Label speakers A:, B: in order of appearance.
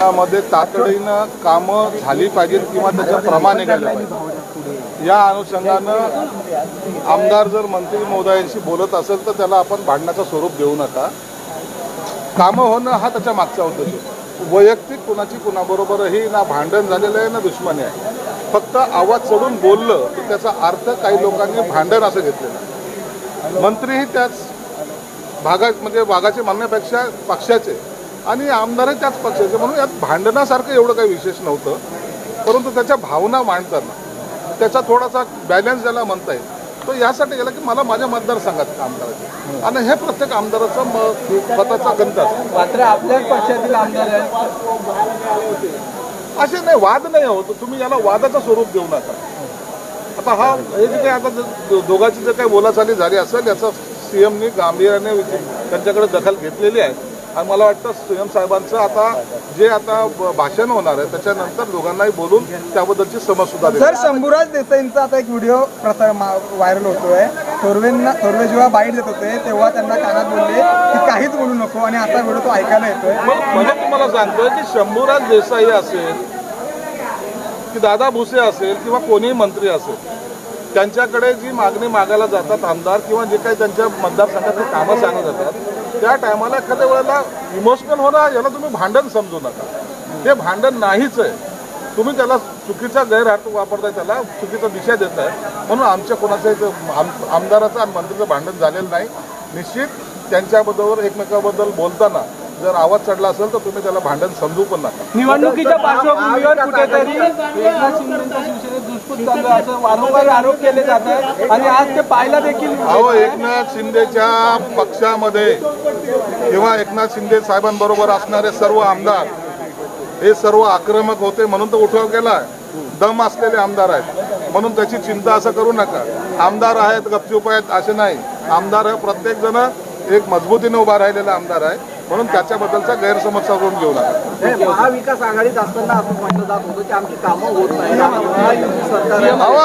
A: मतदारसंघामध्ये तातडीनं कामं झाली पाहिजेत किंवा त्याचं प्रमाण निघालं पाहिजे या अनुषंगानं आमदार जर मंत्री महोदयांशी बोलत असेल तर त्याला आपण भांडण्याचं स्वरूप देऊ नका. कामं होणं हा त्याच्या मागचा उद्देश वैयक्तिक कुणाची कुणाबरोबरही ना भांडण झालेलं आहे ना दुश्मनी आहे. फक्त आवाज चढून बोललं तर त्याचा अर्थ काही लोकांनी भांडण असं घेतलेलं मंत्रीही त्याच भागात म्हणजे भागाचे म्हणण्यापेक्षा पक्षाचे. आणि आमदारही त्याच पक्षाचे. म्हणून यात भांडणासारखं एवढं काही विशेष नव्हतं. परंतु त्याच्या भावना मांडताना त्याचा थोडासा बॅलन्स ज्याला म्हणता येईल. तो यासाठी गेला की मला माझ्या मतदारसंघात काम करायचं आणि हे प्रत्येक आमदाराचा मताचा गंत
B: मात्र आपल्याच पक्षातील आमदार
A: असे नाही वाद नाही होत तुम्ही याला वादाचं स्वरूप देऊ नका. आता हा हे जे काही आता दोघांची जर काही बोलाचाली झाली असेल याचा सीएमनी गांभीर्याने त्यांच्याकडे दखल घेतलेली आहे. आणि मला वाटतं सीएम साहेबांचं आता जे आता भाषण होणार आहे त्याच्यानंतर दोघांनाही बोलून त्याबद्दलची समज सुद्धा
C: सर शंभूराज देसाईंचा आता एक व्हिडिओ प्रसार व्हायरल होतोय. थोरवेंना थोरवे जेव्हा बाईट देत होते तेव्हा त्यांना कानात बोलले की काहीच बोलू नको आणि आता व्हिडिओ तो ऐकायला येतोय.
A: म्हणजे तुम्हाला सांगतोय की शंभूराज देसाई असेल की दादा भुसे असेल किंवा कोणीही मंत्री असेल त्यांच्याकडे जी मागणी मागायला जातात आमदार किंवा जे काही त्यांच्या मतदारसंघातली कामं सांगत जातात त्या टायमाला एखाद्या वेळेला इमोशनल होणं याला तुम्ही भांडण समजू नका. ते भांडण नाहीच आहे. तुम्ही त्याला चुकीचा गैरअर्थ वापरताय त्याला चुकीचा दिशा देताय. म्हणून आमच्या कोणाचं आम- आमदाराचं आणि मंत्रीचं भांडण झालेलं नाही. निश्चित त्यांच्याबरोबर एकमेकाबद्दल बोलताना जर आवाज चढला असेल तर तुम्ही त्याला भांडण समजू पण नका.
B: निवडणुकीच्या पार्श्वभूमीवर कुठेतरी एकनाथ शिंदेच्या शिवसेनेत दुष्पूत चालू आहे. असं वारंवार आरोप केले जात आहे आणि आज ते पाहायला देखील.
A: अहो एकनाथ शिंदेच्या पक्षामध्ये किंवा एकनाथ शिंदे साहेबांबरोबर असणारे सर्व आमदार हे सर्व आक्रमक होते म्हणून तर उठाव केला दम असलेले आमदार आहेत. म्हणून त्याची चिंता असं करू नका. आमदार आहेत गपचूप आहेत असे नाही. आमदार हे प्रत्येक जण एक मजबूतीने उभा राहिलेला आमदार आहे. म्हणून त्याच्याबद्दलचा गैरसमज करून घेऊ नका.
D: हे महाविकास आघाडीत असताना असं म्हटलं जात होतं की आमची कामं होत नाही.